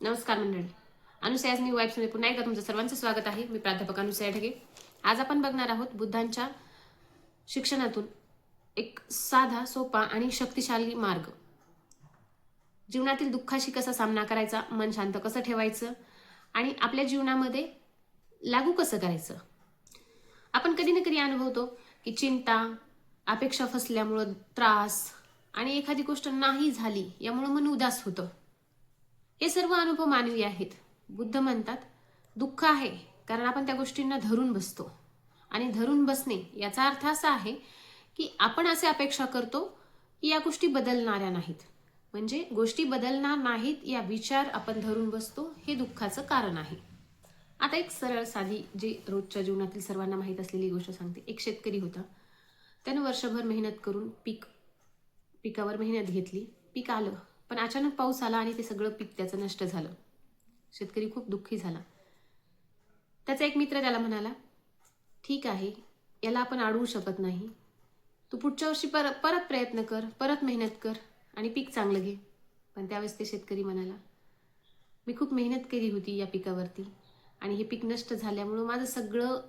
नमस्कार मंडळी. अनुसयाज मी वाईफ्समध्ये पुन्हा एकदा तुमचं सर्वांचं स्वागत आहे. मी प्राध्यापक अनुसया ढगे. आज आपण बघणार आहोत बुद्धांच्या शिक्षणातून एक साधा सोपा आणि शक्तिशाली मार्ग. जीवनातील दुःखाशी कसा सामना करायचा मन शांत कसं ठेवायचं आणि आपल्या जीवनामध्ये लागू कसं करायचं? आपण कधी ना कधी अनुभवतो की चिंता अपेक्षा फसल्यामुळं त्रास आणि एखादी गोष्ट नाही झाली यामुळं मन उदास होतं. हे सर्व अनुभव मानवी आहेत. बुद्ध म्हणतात दुःख आहे कारण आपण त्या गोष्टींना धरून बसतो. आणि धरून बसणे याचा अर्थ असा आहे की आपण असे अपेक्षा करतो की या गोष्टी बदलणाऱ्या नाहीत. म्हणजे गोष्टी बदलणार नाहीत या विचार आपण धरून बसतो हे दुःखाचं कारण आहे. आता एक सरळ साधी जी रोजच्या जीवनातील सर्वांना माहीत असलेली गोष्ट सांगते. एक शेतकरी होता. त्यानं वर्षभर मेहनत करून पीक पिकावर मेहनत घेतली. पीक आलं. पण अचानक पाऊस आला आणि ते सगळं पीक त्याचं नष्ट झालं. शेतकरी खूप दुःखी झाला. त्याचा एक मित्र त्याला म्हणाला ठीक आहे याला आपण अडवू शकत नाही. तू पुढच्या वर्षी पर परत प्रयत्न कर परत मेहनत कर आणि पीक चांगलं घे. पण त्यावेळेस ते शेतकरी म्हणाला मी खूप मेहनत केली होती या पिकावरती आणि हे पीक नष्ट झाल्यामुळं माझं सगळं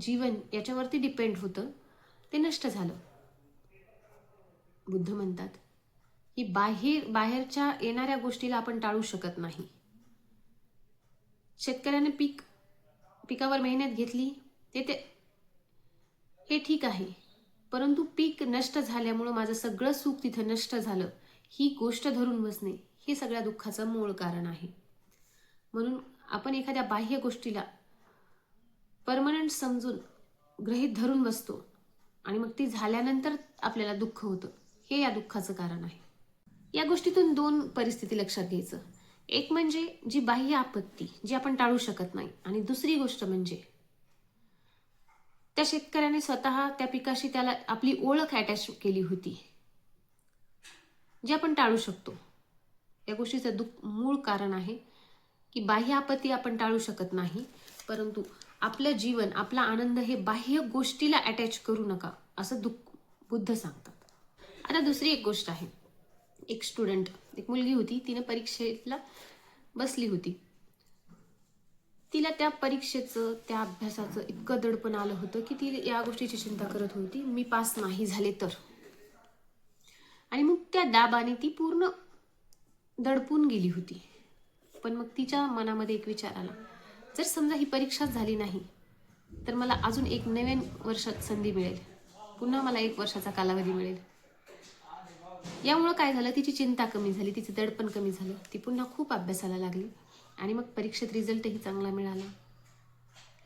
जीवन याच्यावरती डिपेंड होतं. ते नष्ट झालं. बुद्ध म्हणतात की बाहेर बाहेरच्या येणाऱ्या गोष्टीला आपण टाळू शकत नाही. शेतकऱ्याने पीक पिकावर मेहनत घेतली ते ते हे ठीक आहे. परंतु पीक नष्ट झाल्यामुळं माझं सगळं सुख तिथं नष्ट झालं. ही गोष्ट धरून बसणे हे सगळ्या दुःखाचं मूळ कारण आहे. म्हणून आपण एखाद्या बाह्य गोष्टीला परमनंट समजून गृहीत धरून बसतो आणि मग ती झाल्यानंतर आपल्याला दुःख होतं. हे या दुःखाचं कारण आहे. या गोष्टीतून दोन परिस्थिती लक्षात घ्यायचं. एक म्हणजे जी बाह्य आपत्ती जी आपण टाळू शकत नाही. आणि दुसरी गोष्ट म्हणजे त्या शेतकऱ्याने स्वतः त्या पिकाशी त्याला आपली ओळख अटॅच केली होती. जे आपण टाळू शकतो. या गोष्टीचं दुःख मूळ कारण आहे की बाह्य आपत्ती आपण टाळू शकत नाही परंतु आपलं जीवन आपला आनंद हे बाह्य गोष्टीला अटॅच करू नका असं दुःख बुद्ध सांगतात. आता दुसरी एक गोष्ट आहे. एक स्टुडंट एक मुलगी होती. तिने परीक्षेला बसली होती. तिला त्या परीक्षेचं त्या अभ्यासाचं इतकं दडपण आलं होतं की ती या गोष्टीची चिंता करत होती. मी पास नाही झाले तर. आणि मग त्या दाबाने ती पूर्ण दडपून गेली होती. पण मग तिच्या मनामध्ये एक विचार आला. जर समजा ही परीक्षा झाली नाही तर मला अजून एक नवीन वर्षात संधी मिळेल. पुन्हा मला एक वर्षाचा कालावधी मिळेल. यामुळं काय झालं? तिची चिंता कमी झाली तिचं दडपण कमी झालं. ती पुन्हा खूप अभ्यासाला लागली आणि मग परीक्षेत रिझल्टही चांगला मिळाला.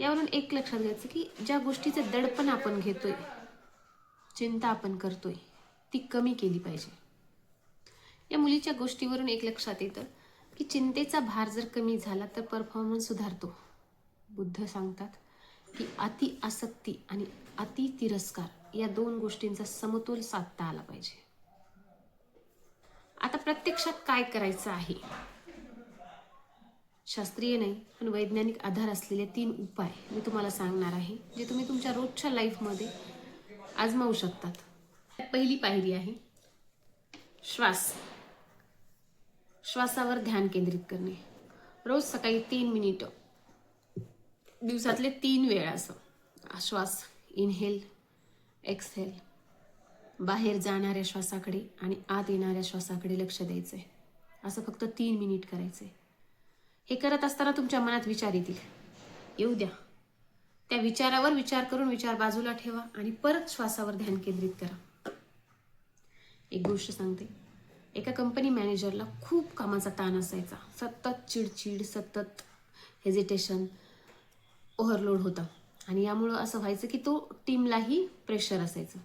यावरून एक लक्षात घ्यायचं की ज्या गोष्टीचं दडपण आपण घेतोय चिंता आपण करतोय ती कमी केली पाहिजे. या मुलीच्या गोष्टीवरून एक लक्षात येतं की चिंतेचा भार जर कमी झाला तर परफॉर्मन्स सुधारतो. बुद्ध सांगतात की अति आसक्ती आणि अति तिरस्कार या दोन गोष्टींचा समतोल साधता आला पाहिजे. आता प्रत्यक्षात काय करायचं आहे? शास्त्रीय नाही पण वैज्ञानिक आधार असलेले तीन उपाय मी तुम्हाला सांगणार आहे जे तुम्ही तुमच्या रोजच्या लाईफमध्ये आजमावू शकतात. पहिली पायरी आहे श्वास. श्वासावर ध्यान केंद्रित करणे. रोज सकाळी तीन मिनिटं दिवसातले तीन वेळा असं. श्वास इनहेल एक्सहेल बाहेर जाणाऱ्या श्वासाकडे आणि आत येणाऱ्या श्वासाकडे लक्ष द्यायचं आहे असं फक्त तीन मिनिट करायचं आहे हे करत असताना तुमच्या मनात विचार येतील. येऊ द्या. त्या विचारावर विचार करून विचार बाजूला ठेवा आणि परत श्वासावर ध्यान केंद्रित करा. एक गोष्ट सांगते. एका कंपनी मॅनेजरला खूप कामाचा ताण असायचा. सतत चिडचिड सतत हेजिटेशन ओव्हरलोड होता. आणि यामुळं असं व्हायचं की तो टीमलाही प्रेशर असायचं.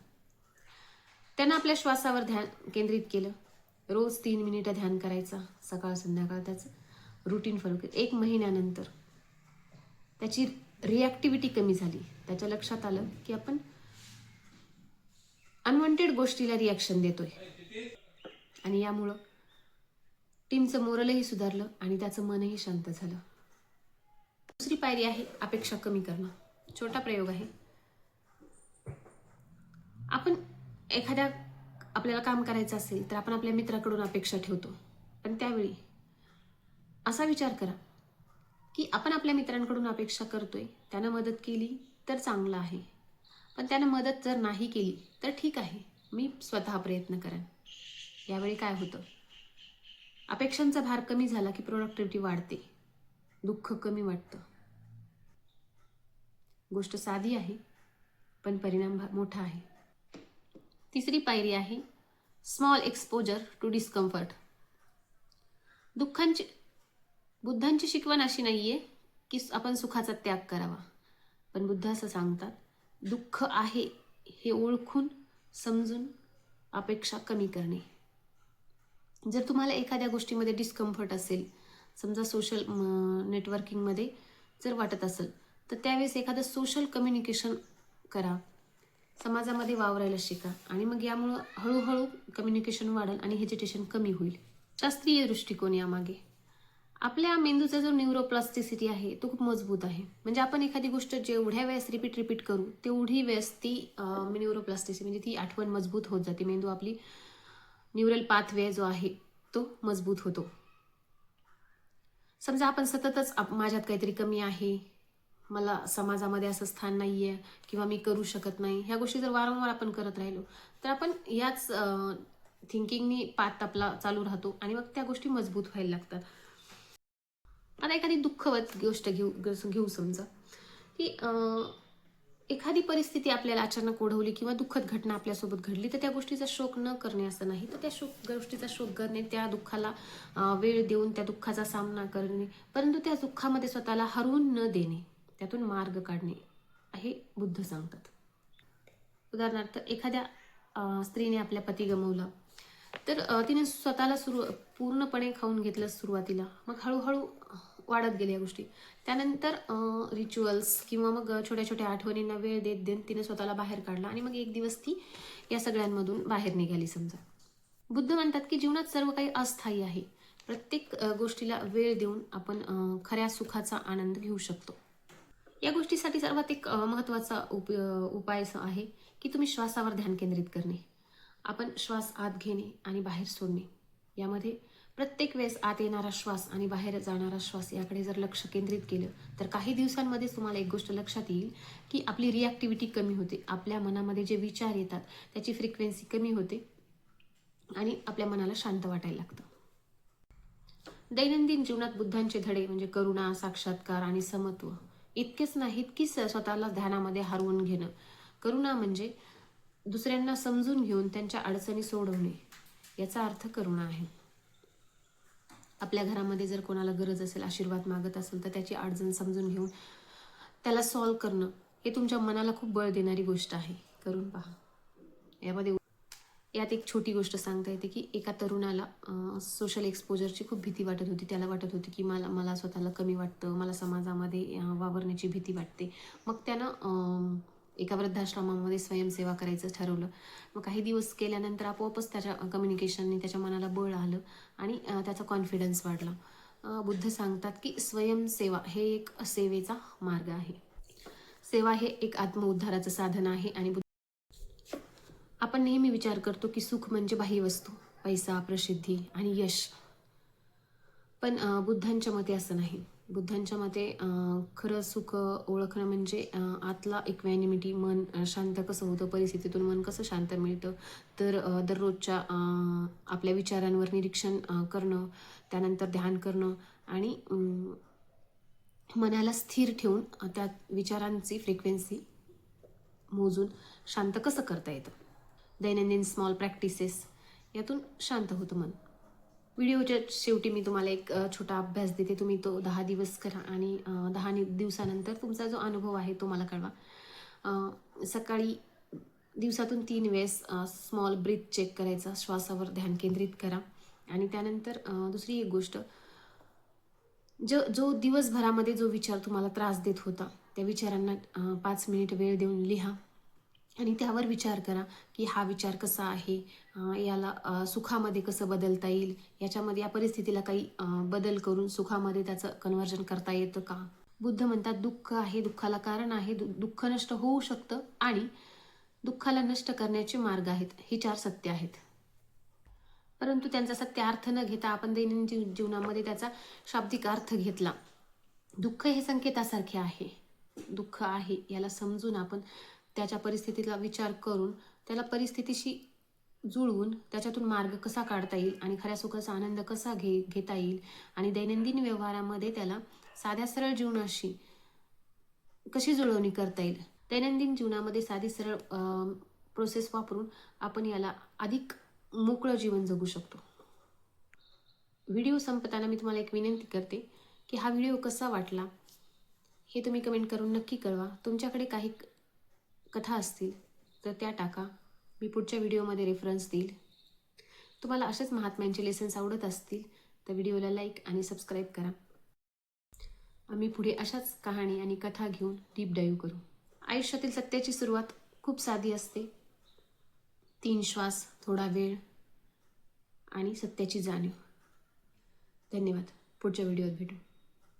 त्यानं आपल्या श्वासावर ध्यान केंद्रित केलं. रोज तीन मिनिटं ध्यान करायचा सकाळ संध्याकाळ त्याचं रुटीन फॉलो केलं. एक महिन्यानंतर त्याची रिॲक्टिव्हिटी कमी झाली. त्याच्या लक्षात आलं की आपण अनवॉन्टेड गोष्टीला रिॲक्शन देतोय. आणि यामुळं टीमचं मोरलही सुधारलं आणि त्याचं मनही शांत झालं. दुसरी पायरी आहे अपेक्षा कमी करणं. छोटा प्रयोग आहे. आपण एखाद्या आपल्याला काम करायचं असेल तर आपण आपल्या मित्राकडून अपेक्षा ठेवतो. पण त्यावेळी असा विचार करा की आपण आपल्या मित्रांकडून अपेक्षा करतोय त्यानं मदत केली तर चांगलं आहे. पण त्यानं मदत जर नाही केली तर ठीक आहे मी स्वतः प्रयत्न करेन. यावेळी काय होतं? अपेक्षांचा भार कमी झाला की प्रोडक्टिव्हिटी वाढते. दुःख कमी वाटतं. गोष्ट साधी आहे पण परिणाम भा- मोठा आहे. तिसरी पायरी आहे स्मॉल एक्सपोजर टू डिस्कम्फर्ट दुःखांची बुद्धांची शिकवण अशी नाही आहे की आपण सुखाचा त्याग करावा. पण बुद्ध असं सांगतात दुःख आहे हे ओळखून समजून अपेक्षा कमी करणे. जर तुम्हाला एखाद्या गोष्टीमध्ये डिस्कम्फर्ट असेल समजा सोशल नेटवर्किंगमध्ये जर वाटत असेल तर त्यावेळेस एखादं सोशल कम्युनिकेशन करा. समाजामध्ये वावरायला शिका. आणि मग यामुळं हळूहळू कम्युनिकेशन वाढेल आणि हेजिटेशन कमी होईल. शास्त्रीय दृष्टिकोन यामागे. आपल्या मेंदूचा जो न्यूरोप्लास्टिसिटी आहे तो खूप मजबूत आहे. म्हणजे आपण एखादी गोष्ट जेवढ्या वेळेस रिपीट रिपीट करू तेवढी वेळेस ती न्यूरोप्लास्टिसिटी म्हणजे ती आठवण मजबूत होत जाते. मेंदू आपली न्यूरल पाथवे जो आहे तो मजबूत होतो. समजा आपण सततच आप- माझ्यात काहीतरी कमी आहे मला समाजामध्ये असं स्थान नाही आहे किंवा मी करू शकत नाही. ह्या गोष्टी जर वारंवार आपण करत राहिलो तर आपण याच थिंकिंगनी पात आपला चालू राहतो आणि मग त्या गोष्टी मजबूत व्हायला लागतात. आता एखादी दुःखवत गोष्ट घेऊ घेऊ समजा की एखादी परिस्थिती आपल्याला अचानक ओढवली किंवा दुःखद घटना आपल्यासोबत घडली तर त्या गोष्टीचा शोक न करणे असं नाही. तर त्या शोक गोष्टीचा शोक करणे त्या दुःखाला वेळ देऊन त्या दुःखाचा सामना करणे परंतु त्या दुःखामध्ये स्वतःला हरवून न देणे. त्यातून मार्ग काढणे हे बुद्ध सांगतात. उदाहरणार्थ एखाद्या स्त्रीने आपल्या पती गमवला तर तिने स्वतःला सुरू पूर्णपणे खाऊन घेतलं सुरुवातीला. मग हळूहळू वाढत गेल्या या गोष्टी. त्यानंतर रिच्युअल्स किंवा मग छोट्या छोट्या आठवणींना वेळ देत देत तिने स्वतःला बाहेर काढला आणि मग एक दिवस ती या सगळ्यांमधून बाहेर निघाली समजा. बुद्ध म्हणतात की जीवनात सर्व काही अस्थायी आहे. प्रत्येक गोष्टीला वेळ देऊन आपण खऱ्या सुखाचा आनंद घेऊ शकतो. या गोष्टीसाठी सर्वात एक महत्त्वाचा उप उपाय असं आहे की तुम्ही श्वासावर ध्यान केंद्रित करणे. आपण श्वास आत घेणे आणि बाहेर सोडणे. यामध्ये प्रत्येक वेळेस आत येणारा श्वास आणि बाहेर जाणारा श्वास याकडे जर लक्ष केंद्रित केलं तर काही दिवसांमध्ये तुम्हाला एक गोष्ट लक्षात येईल की आपली रिॲक्टिव्हिटी कमी होते. आपल्या मनामध्ये जे विचार येतात त्याची फ्रिक्वेन्सी कमी होते आणि आपल्या मनाला शांत वाटायला लागतं. दैनंदिन जीवनात बुद्धांचे धडे म्हणजे करुणा साक्षात्कार आणि समत्व इतकेच नाहीत की स्वतःला ध्यानामध्ये हरवून घेणं. करुणा म्हणजे दुसऱ्यांना समजून घेऊन त्यांच्या अडचणी सोडवणे. याचा अर्थ करुणा आहे. आपल्या घरामध्ये जर कोणाला गरज असेल आशीर्वाद मागत असेल तर त्याची अडचण समजून घेऊन त्याला सॉल्व्ह करणं हे तुमच्या मनाला खूप बळ देणारी गोष्ट आहे. करून पहा. यामध्ये यात एक छोटी गोष्ट सांगता येते की एका तरुणाला सोशल एक्सपोजरची खूप भीती वाटत होती. त्याला वाटत होती की मला मला स्वतःला कमी वाटतं मला समाजामध्ये वावरण्याची भीती वाटते. मग त्यानं एका वृद्धाश्रमामध्ये स्वयंसेवा करायचं ठरवलं. मग काही दिवस केल्यानंतर आपोआपच त्याच्या कम्युनिकेशनने त्याच्या मनाला बळ आलं आणि त्याचा कॉन्फिडन्स वाढला. बुद्ध सांगतात की स्वयंसेवा हे एक सेवेचा मार्ग आहे. सेवा हे एक आत्मउद्धाराचं साधन आहे आणि बुद्ध आपण नेहमी विचार करतो की सुख म्हणजे बाह्य वस्तू पैसा प्रसिद्धी आणि यश. पण बुद्धांच्या मते असं नाही. बुद्धांच्या मते खरं सुख ओळखणं म्हणजे आतला इक्वॅनिमिटी मन शांत कसं होतं परिस्थितीतून मन कसं शांत मिळतं तर दररोजच्या आपल्या विचारांवर निरीक्षण करणं त्यानंतर ध्यान करणं आणि मनाला स्थिर ठेवून त्या विचारांची फ्रिक्वेन्सी मोजून शांत कसं करता येतं? दैनंदिन स्मॉल प्रॅक्टिसेस यातून शांत होतं मन. व्हिडिओच्या शेवटी मी तुम्हाला एक छोटा अभ्यास देते. तुम्ही तो दहा दिवस करा आणि दहा नि दिवसानंतर तुमचा जो अनुभव आहे तो मला कळवा. सकाळी दिवसातून तीन वेळेस स्मॉल ब्रीथ चेक करायचा. श्वासावर ध्यान केंद्रित करा. आणि त्यानंतर दुसरी एक गोष्ट जो जो दिवसभरामध्ये जो विचार तुम्हाला त्रास देत होता त्या विचारांना पाच मिनिट वेळ देऊन लिहा. आणि त्यावर विचार करा की हा विचार कसा आहे? याला सुखामध्ये कसं बदलता येईल? याच्यामध्ये या परिस्थितीला काही बदल करून सुखामध्ये त्याचं कन्वर्जन करता येतं का? बुद्ध म्हणतात दुःख आहे दुःखाला कारण आहे दु- दुःख नष्ट होऊ शकतं आणि दुःखाला नष्ट करण्याचे मार्ग आहेत. हे चार सत्य आहेत. परंतु त्यांचा सत्य अर्थ न घेता आपण दैनंदिन जीवनामध्ये त्याचा शाब्दिक अर्थ घेतला. दुःख हे संकेतासारखे आहे. दुःख आहे याला समजून आपण त्याच्या परिस्थितीला विचार करून त्याला परिस्थितीशी जुळवून त्याच्यातून मार्ग कसा काढता येईल आणि खऱ्या सुखाचा आनंद कसा घे घेता येईल आणि दैनंदिन व्यवहारामध्ये त्याला साध्या सरळ जीवनाशी कशी जुळवणी करता येईल? दैनंदिन जीवनामध्ये साधी सरळ प्रोसेस वापरून आपण याला अधिक मोकळं जीवन जगू शकतो. व्हिडिओ संपताना मी तुम्हाला एक विनंती करते की हा व्हिडिओ कसा वाटला हे तुम्ही कमेंट करून नक्की कळवा. तुमच्याकडे काही कथा असतील तर त्या टाका. मी पुढच्या व्हिडिओमध्ये रेफरन्स देईल. तुम्हाला असेच महात्म्यांचे लेसन्स आवडत असतील तर व्हिडिओला लाईक आणि सबस्क्राईब करा. आम्ही पुढे अशाच कहाणी आणि कथा घेऊन डीप डाईव्ह करू. आयुष्यातील सत्याची सुरुवात खूप साधी असते. तीन श्वास थोडा वेळ आणि सत्याची जाणीव. धन्यवाद. पुढच्या व्हिडिओत भेटू.